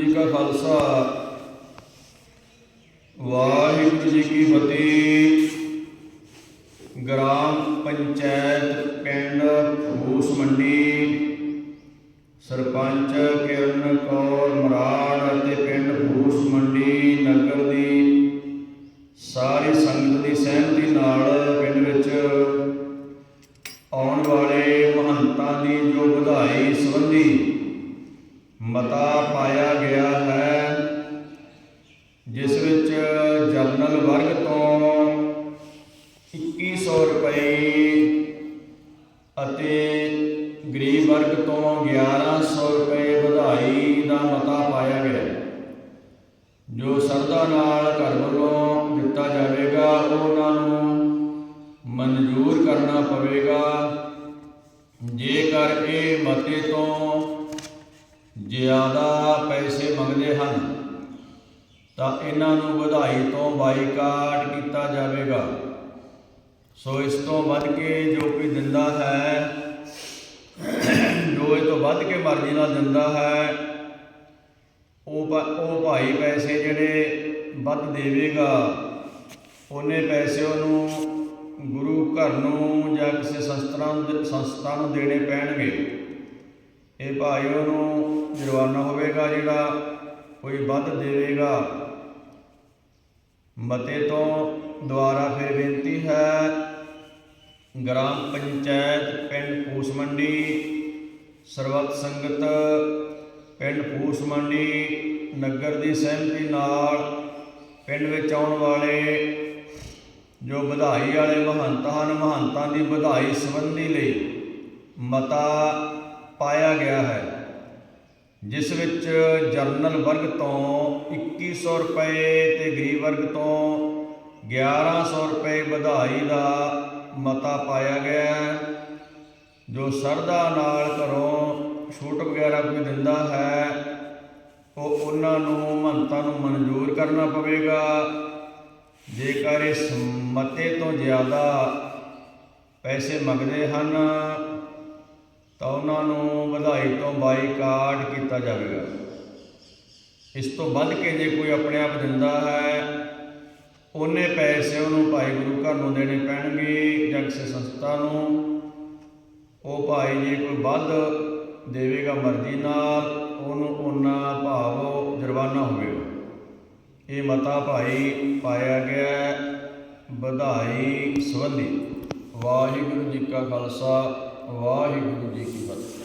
ਜੀ ਕਾ ਖਾਲਸਾ। ਵਾਹਿਗੁਰੂ ਜੀ ਕੀ ਫਤਿਹ। ਗ੍ਰਾਮ ਪੰਚਾਇਤ ਪਿੰਡ ਫੂਸ ਮੰਡੀ। ਸਰਪੰਚ ਕਿਰਨ ਕੌਰ ਮਰਾੜ ਅਤੇ ਪਿੰਡ ਫੂਸ ਮੰਡੀ ਨਗਰ ਦੀ ਸਾਰੀ ਸੰਗਤ ਦੀ ਸਹਿਮਤੀ ਨਾਲ ਪਿੰਡ ਵਿੱਚ ਆਉਣ ਵਾਲੇ ਮਹੰਤਾਂ ਦੀ ਜੋ ਵਧਾਈ ਸੰਬੰਧੀ ਮਤਾ ਪਾਇਆ ਰੁਪਏ ਅਤੇ ਗਰੀਬ ਵਰਗ ਤੋਂ 1100 ਰੁਪਏ ਵਧਾਈ ਦਾ ਮਤਾ ਪਾਇਆ ਗਿਆ। ਜੋ ਸਰਦਾ ਨਾਲ ਘਰ ਵੱਲੋਂ ਦਿੱਤਾ ਜਾਵੇਗਾ, ਉਹਨਾਂ ਨੂੰ ਮਨਜ਼ੂਰ ਕਰਨਾ ਪਵੇਗਾ। ਜੇਕਰ ਇਹ ਮਤੇ ਤੋਂ ਜ਼ਿਆਦਾ ਪੈਸੇ ਮੰਗਦੇ ਹਨ, ਤਾਂ ਇਹਨਾਂ ਨੂੰ ਵਧਾਈ ਤੋਂ ਬਾਈਕਾਟ ਕੀਤਾ ਜਾਵੇਗਾ। ਸੋ ਇਸ ਤੋਂ ਵੱਧ ਕੇ ਜੋ ਕੋਈ ਦਿੰਦਾ ਹੈ, ਜੋ ਇਹ ਤੋਂ ਵੱਧ ਕੇ ਮਰਜ਼ੀ ਨਾਲ ਦਿੰਦਾ ਹੈ, ਉਹ ਭਾ- ਉਹ ਭਾਈ ਪੈਸੇ ਜਿਹੜੇ ਵੱਧ ਦੇਵੇਗਾ, ਉਹਨੇ ਪੈਸੇ ਉਹਨੂੰ ਗੁਰੂ ਘਰ ਨੂੰ ਜਾਂ ਕਿਸੇ ਸੰਸਥਾ ਨੂੰ ਸੰਸਥਾ ਨੂੰ ਦੇਣੇ ਪੈਣਗੇ। ਇਹ ਭਾਈ ਉਹਨੂੰ ਜੁਰਮਾਨਾ ਹੋਵੇਗਾ ਜਿਹੜਾ ਕੋਈ ਵੱਧ ਦੇਵੇਗਾ। ਮਤੇ ਤੋਂ ਦੁਆਰਾ ਫਿਰ ਬੇਨਤੀ ਹੈ, ਗ੍ਰਾਮ ਪੰਚਾਇਤ ਪਿੰਡ ਪੂਸ ਮੰਡੀ ਸਰਬੱਤ ਸੰਗਤ ਪਿੰਡ ਪੂਸ ਮੰਡੀ ਨਗਰ ਦੀ ਸਹਿਮਤੀ ਨਾਲ ਪਿੰਡ ਵਿੱਚ ਆਉਣ ਵਾਲੇ ਜੋ ਵਧਾਈ ਵਾਲੇ ਮਹੰਤ ਹਨ, ਮਹੰਤਾਂ ਦੀ ਵਧਾਈ ਸੰਬੰਧੀ ਲਈ ਮਤਾ ਪਾਇਆ ਗਿਆ ਹੈ। ਜਿਸ ਵਿੱਚ ਜਰਨਲ ਵਰਗ ਤੋਂ 2100 ਰੁਪਏ ਤੇ ਗਰੀਬ ਵਰਗ ਤੋਂ 1100 ਰੁਪਏ ਵਧਾਈ ਦਾ ਮਤਾ ਪਾਇਆ ਗਿਆ ਜੋ ਸਰਦਾ ਨਾਲ ਘਰੋਂ ਛੂਟ ਵਗੈਰਾ ਕੋਈ ਦਿੰਦਾ ਹੈ, ਉਹ ਉਹਨਾਂ ਨੂੰ ਮਹੰਤਾਂ ਨੂੰ ਮਨਜ਼ੂਰ ਕਰਨਾ ਪਵੇਗਾ। ਜੇਕਰ ਇਸ ਮਤੇ ਤੋਂ ਜ਼ਿਆਦਾ ਪੈਸੇ ਮੰਗਦੇ ਹਨ ਤਾਂ ਉਹਨਾਂ ਨੂੰ ਵਧਾਈ ਤੋਂ ਬਾਈਕਾਟ ਕੀਤਾ ਜਾਵੇਗਾ। ਇਸ ਤੋਂ ਵੱਧ ਕੇ ਜੇ ਕੋਈ ਆਪਣੇ ਆਪ ਦਿੰਦਾ ਹੈ, ਉਹਨੇ ਪੈਸੇ ਉਹਨੂੰ ਭਾਈ ਗੁਰੂ ਘਰ ਨੂੰ ਦੇਣੇ ਪੈਣਗੇ ਜਾਂ ਕਿਸੇ ਸੰਸਥਾ ਨੂੰ। ਉਹ ਭਾਈ ਜੇ ਕੋਈ ਵੱਧ ਦੇਵੇਗਾ ਮਰਜ਼ੀ ਨਾਲ, ਉਹਨੂੰ ਉਹਨਾਂ ਭਾਵ ਜੁਰਮਾਨਾ ਹੋਵੇਗਾ। ਇਹ ਮਤਾ ਭਾਈ ਪਾਇਆ ਗਿਆ ਵਧਾਈ ਸੰਬੰਧੀ। ਵਾਹਿਗੁਰੂ ਜੀ ਕਾ ਖਾਲਸਾ। ਵਾਹਿਗੁਰੂ ਜੀ ਕੀ ਫਤਿਹ।